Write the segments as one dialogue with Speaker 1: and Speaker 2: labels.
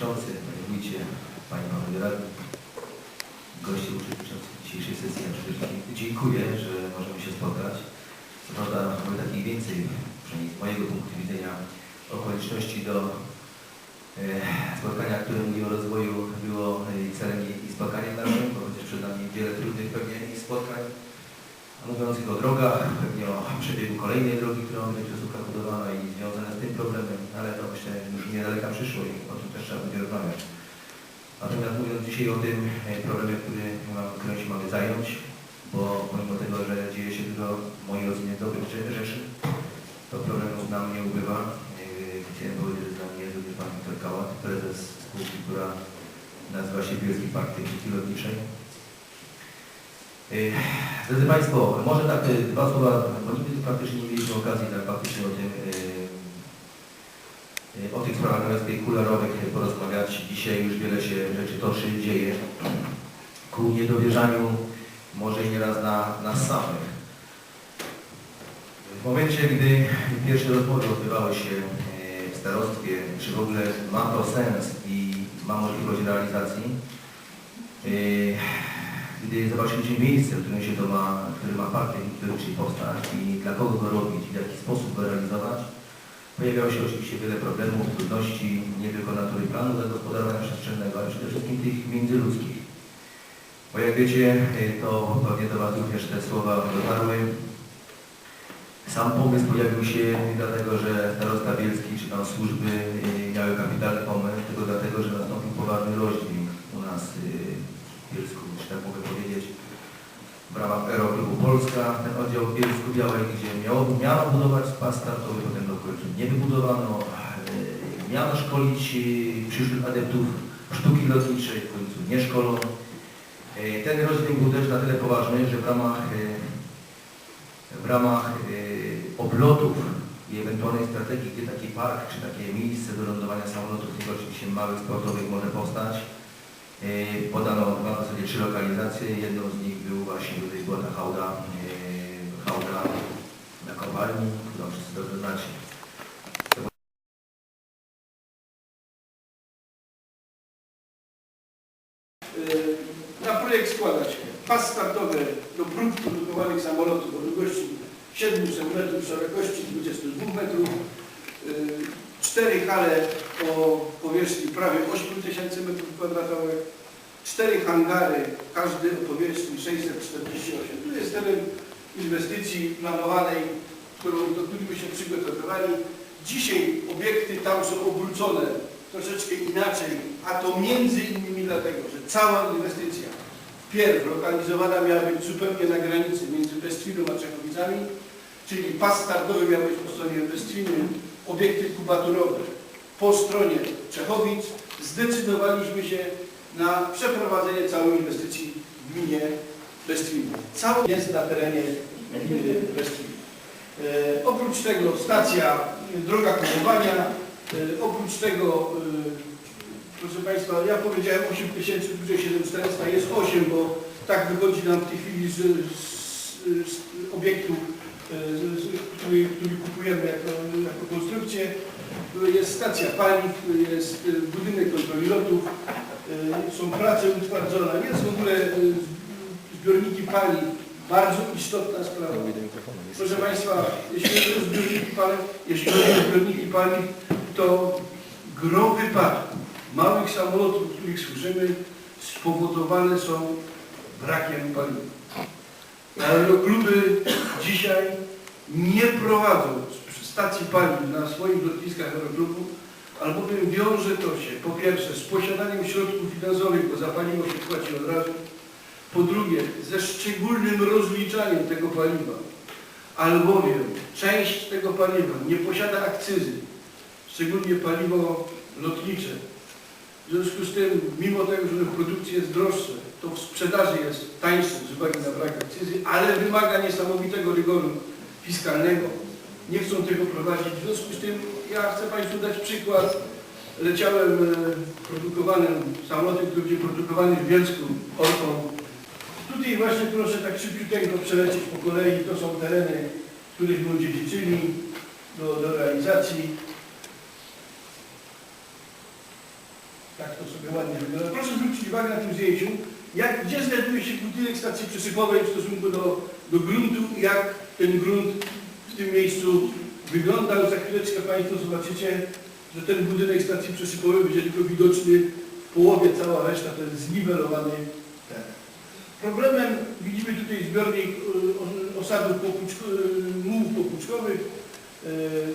Speaker 1: Przewodniczący, Panie Wójcie, Panie Panowie Radni, goście uczestniczący dzisiejszej sesji. Ja dziękuję, że możemy się spotkać. Co prawda mamy takich więcej, przynajmniej z mojego punktu widzenia, okoliczności do e, spotkania, które mówi o rozwoju, było e, celem i, spotkaniem naszym, bo chociaż przed nami wiele trudnych pewnie spotkań, a mówiąc o drogach, pewnie o przebiegu kolejnej drogi, ma być w budowana i związane z tym problemem, ale to myślę już niedaleka przyszłość o tym też trzeba będzie rozmawiać. Natomiast mówiąc dzisiaj o tym e, problemie, który którym się mamy zająć, bo pomimo tego, że dzieje się dużo mojej rodzinie dobrych rze- rzeczy, to problemów nam nie ubywa. E, Chciałem powiedzieć, że z nami jest również pan prezes spółki, która nazywa się Bielski Park Techniki Lotniczej. Yy, Drodzy Państwo, może tak y, dwa słowa, bo nigdy praktycznie nie mieliśmy okazji tak faktycznie o tym, yy, o tych sprawach nawet tej kularowych y, porozmawiać. Dzisiaj już wiele się rzeczy toczy, dzieje ku niedowierzaniu może nieraz na nas samych. W momencie, gdy pierwsze rozmowy odbywały się w starostwie, czy w ogóle ma to sens i ma możliwość realizacji, gdy zobaczyliśmy miejsce, w którym się to ma, który ma park techniczny powstać i dla kogo go robić i w jaki sposób go realizować, pojawiało się oczywiście wiele problemów, trudności, nie tylko natury planu zagospodarowania przestrzennego, ale przede wszystkim tych międzyludzkich. Bo jak wiecie, y, to pewnie do Was również te słowa dotarły. Sam pomysł pojawił się dlatego, że starosta bielski czy tam służby y, miały kapitalny pomysł, tylko dlatego, że nastąpił poważny rozdźwięk u nas y, Bielsku, czy tak mogę powiedzieć, w ramach Aeroklubu Polska, ten oddział w Bielsku Białej, gdzie miało, miano budować spas startowy, potem do końca nie wybudowano, miano szkolić y, przyszłych adeptów sztuki lotniczej, w końcu nie szkolono. Y, Ten rozdźwięk był też na tyle poważny, że w ramach, y, w ramach oblotów i ewentualnej strategii, gdzie taki park czy takie miejsce do lądowania samolotów, tylko oczywiście małych, sportowych może powstać, podano dwa w zasadzie trzy lokalizacje. Jedną z nich był właśnie tutaj była ta hałda, y, hałda na kopalni, którą wszyscy dobrze znacie.
Speaker 2: Y, Na projekt składa się pas startowy do prób produkowanych samolotów o długości 700 metrów, szerokości 22 metrów, cztery hale o powierzchni prawie 8 tysięcy metrów kwadratowych, cztery hangary, każdy o powierzchni 648. Tu jest teren inwestycji planowanej, którą, do której my się przygotowywali. Dzisiaj obiekty tam są obrócone troszeczkę inaczej, a to między innymi dlatego, że cała inwestycja wpierw lokalizowana miała być zupełnie na granicy między Bestwiną a Czechowicami, czyli pas startowy miał być po stronie Bestwiny, obiekty kubaturowe po stronie Czechowic. Zdecydowaliśmy się na przeprowadzenie całej inwestycji w gminie Bestwiny. Cały jest na terenie gminy. E, oprócz tego stacja, y, droga komowania, e, oprócz tego, e, proszę Państwa, ja powiedziałem 8 tysięcy, tutaj 7400, jest 8, bo tak wychodzi nam w tej chwili z, z, z obiektu, e, który, który kupujemy jako, jako konstrukcję. Jest stacja paliw, jest e, budynek kontroli lotów, e, są prace utwardzone, jest w ogóle e, zbiorniki paliw, bardzo istotna sprawa. Proszę Państwa, jeśli chodzi o zbiorniki paliw, jeśli chodzi o zbiorniki paliw, to gro wypadków małych samolotów, o których słyszymy, spowodowane są brakiem paliwa. Aerokluby dzisiaj nie prowadzą stacji paliw na swoich lotniskach aeroklubów, albowiem wiąże to się po pierwsze z posiadaniem środków finansowych, bo za paliwo się płaci od razu, po drugie ze szczególnym rozliczaniem tego paliwa, albowiem część tego paliwa nie posiada akcyzy, szczególnie paliwo lotnicze. W związku z tym, mimo tego, że w produkcji jest droższe, to w sprzedaży jest tańsze z uwagi na brak akcyzy, ale wymaga niesamowitego rygoru fiskalnego. Nie chcą tego prowadzić. W związku z tym, ja chcę Państwu dać przykład. Leciałem e, produkowanym samolotem, który będzie produkowany w Bielsku, Orką. Tutaj właśnie proszę tak szybciutko przelecieć po kolei. To są tereny, których ludzie dziedziczyli do, do realizacji. Tak to sobie ładnie wygląda. Proszę zwrócić uwagę na tym zdjęciu, jak, gdzie znajduje się budynek stacji przesypowej w stosunku do, do gruntu, jak ten grunt w tym miejscu wyglądał. Za chwileczkę Państwo zobaczycie, że ten budynek stacji przesypowej będzie tylko widoczny w połowie, cała reszta to jest zniwelowany teren. Problemem, widzimy tutaj zbiornik y, osadów popuczko, y, mułów popuczkowych. Y,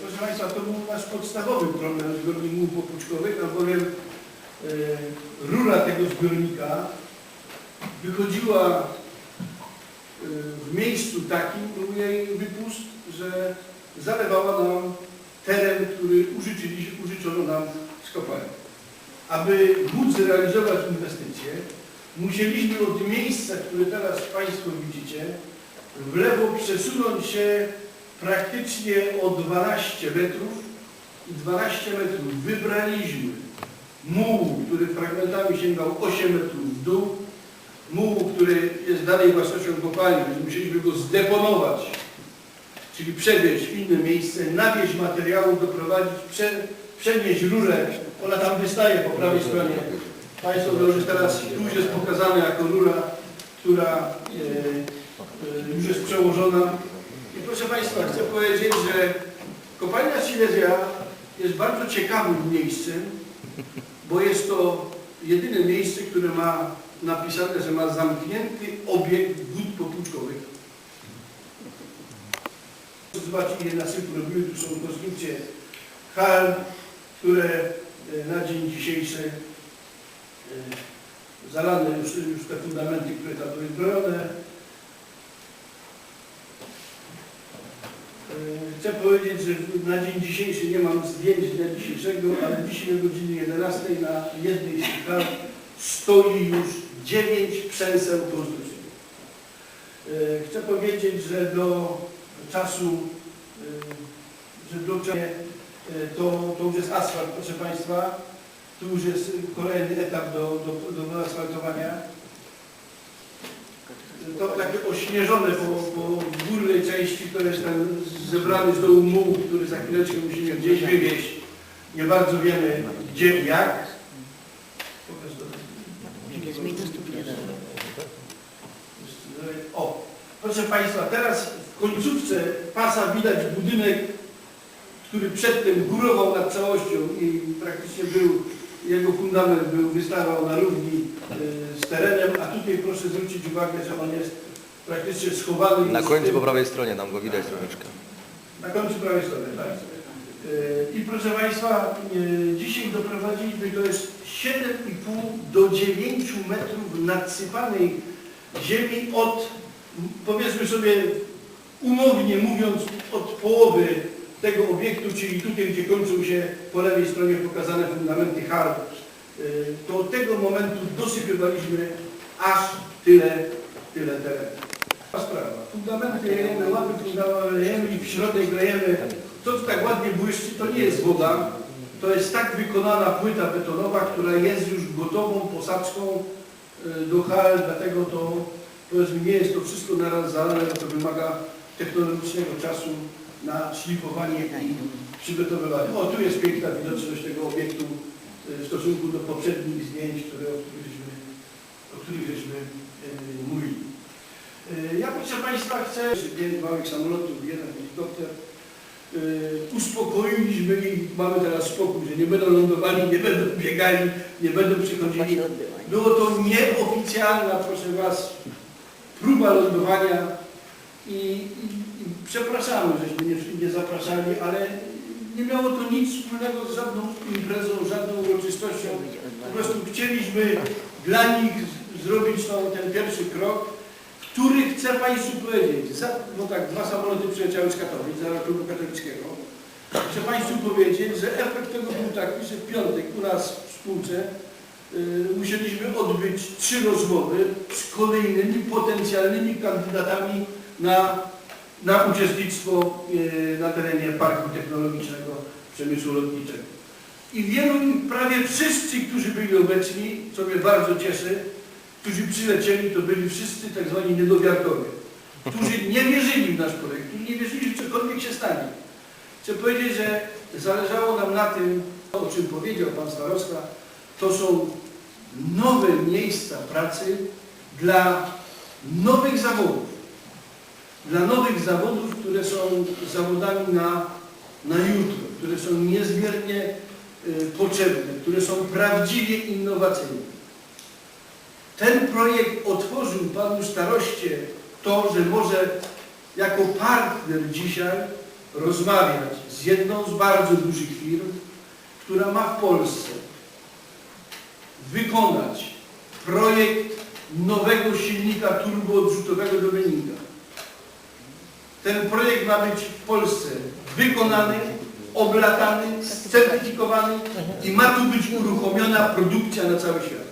Speaker 2: Proszę Państwa, to był nasz podstawowy problem zbiornik mułów popuczkowych, albowiem rura tego zbiornika wychodziła y, w miejscu takim, był jej wypust, że zalewała nam teren, który użyczono nam z kopalni. Aby móc zrealizować inwestycje, musieliśmy od miejsca, które teraz Państwo widzicie, w lewo przesunąć się praktycznie o 12 metrów i 12 metrów wybraliśmy muł, który fragmentami sięgał 8 metrów w dół, muł, który jest dalej własnością kopalni, więc musieliśmy go zdeponować, czyli przewieźć w inne miejsce, nawieźć materiału, doprowadzić, prze, przenieść rurę, ona tam wystaje po prawej stronie. Państwo że teraz tu jest pokazana jako rura, która e, e, już jest przełożona. I proszę Państwa, chcę powiedzieć, że kopalnia Silesia jest bardzo ciekawym miejscem, bo jest to jedyne miejsce, które ma napisane, że ma zamknięty obiekt wód popłuczkowych. Zobaczcie, ile nasypu robiły, tu są konstrukcje hal, które e, na dzień dzisiejszy e, zalane już, już te fundamenty, które tam były zbrojone. E, Chcę powiedzieć, że na dzień dzisiejszy nie mam zdjęć dnia dzisiejszego, ale dzisiaj o godzinie 11 na jednej z hal stoi już 9 przęseł konstrukcyjnych. E, Chcę powiedzieć, że do czasu, e, że do E, to, to już jest asfalt, proszę Państwa. Tu już jest kolejny etap do, do, do wyasfaltowania. To takie ośnieżone po, po górnej części, to jest ten zebrany z dołu muł, który za chwileczkę musimy gdzieś wywieźć. Nie bardzo wiemy gdzie i jak. Pokaż to.
Speaker 3: Jest minus tu jest.
Speaker 2: O, proszę Państwa, teraz w końcówce pasa widać budynek, który przedtem górował nad całością i praktycznie był, jego fundament był, wystawał na równi e, z terenem, a tutaj proszę zwrócić uwagę, że on jest praktycznie schowany.
Speaker 4: Na końcu po prawej stronie nam go widać troszeczkę.
Speaker 2: na końcu prawej strony, tak. E, I proszę Państwa, e, dzisiaj doprowadziliśmy, to jest 7,5 do 9 metrów nadsypanej ziemi od, powiedzmy sobie umownie mówiąc, od połowy tego obiektu, czyli tutaj, gdzie kończą się po lewej stronie pokazane fundamenty e, to od tego momentu dosypywaliśmy aż tyle, tyle terenu. Sprawa. Fundamenty lejemy, łapy fundamenty lejemy i w środek lejemy. To, co tak ładnie błyszczy, to nie jest woda. To jest tak wykonana płyta betonowa, która jest już gotową posadzką y, do hal, dlatego to powiedzmy nie jest to wszystko naraz zalane, bo to wymaga technologicznego czasu na szlifowanie i przygotowywanie. O, tu jest piękna widoczność tego obiektu y, w stosunku do poprzednich zdjęć, które, o których żeśmy, o których żeśmy y, mówili. Y, Ja proszę Państwa chcę, pięć małych samolotów, jeden helikopter. Y, Uspokoiliśmy ich, mamy teraz spokój, że nie będą lądowali, nie będą biegali, nie będą przychodzili. Było to nieoficjalna, proszę Was, próba lądowania i, i, i przepraszamy, żeśmy nie, nie zapraszali, ale nie miało to nic wspólnego z żadną imprezą, żadną uroczystością. Po prostu chcieliśmy dla nich zrobić tą, ten pierwszy krok, który chcę Państwu powiedzieć, za, bo tak, dwa samoloty przyleciały z Katowic, z klubu katolickiego. Chcę Państwu powiedzieć, że efekt tego był taki, że w piątek u nas w spółce musieliśmy odbyć trzy rozmowy z kolejnymi potencjalnymi kandydatami na, na uczestnictwo y, na terenie Parku Technologicznego Przemysłu Lotniczego. I wielu, prawie wszyscy, którzy byli obecni, co mnie bardzo cieszy, którzy przylecieli, to byli wszyscy tak zwani niedowiarkowie, którzy nie wierzyli w nasz projekt, którzy nie wierzyli, że cokolwiek się stanie. Chcę powiedzieć, że zależało nam na tym, o czym powiedział Pan Starosta, to są nowe miejsca pracy dla nowych zawodów. Dla nowych zawodów, które są zawodami na, na jutro, które są niezmiernie y, potrzebne, które są prawdziwie innowacyjne. Ten projekt otworzył Panu staroście to, że może jako partner dzisiaj rozmawiać z jedną z bardzo dużych firm, która ma w Polsce wykonać projekt nowego silnika turboodrzutowego do wynika. Ten projekt ma być w Polsce wykonany, oblatany, certyfikowany i ma tu być uruchomiona produkcja na cały świat.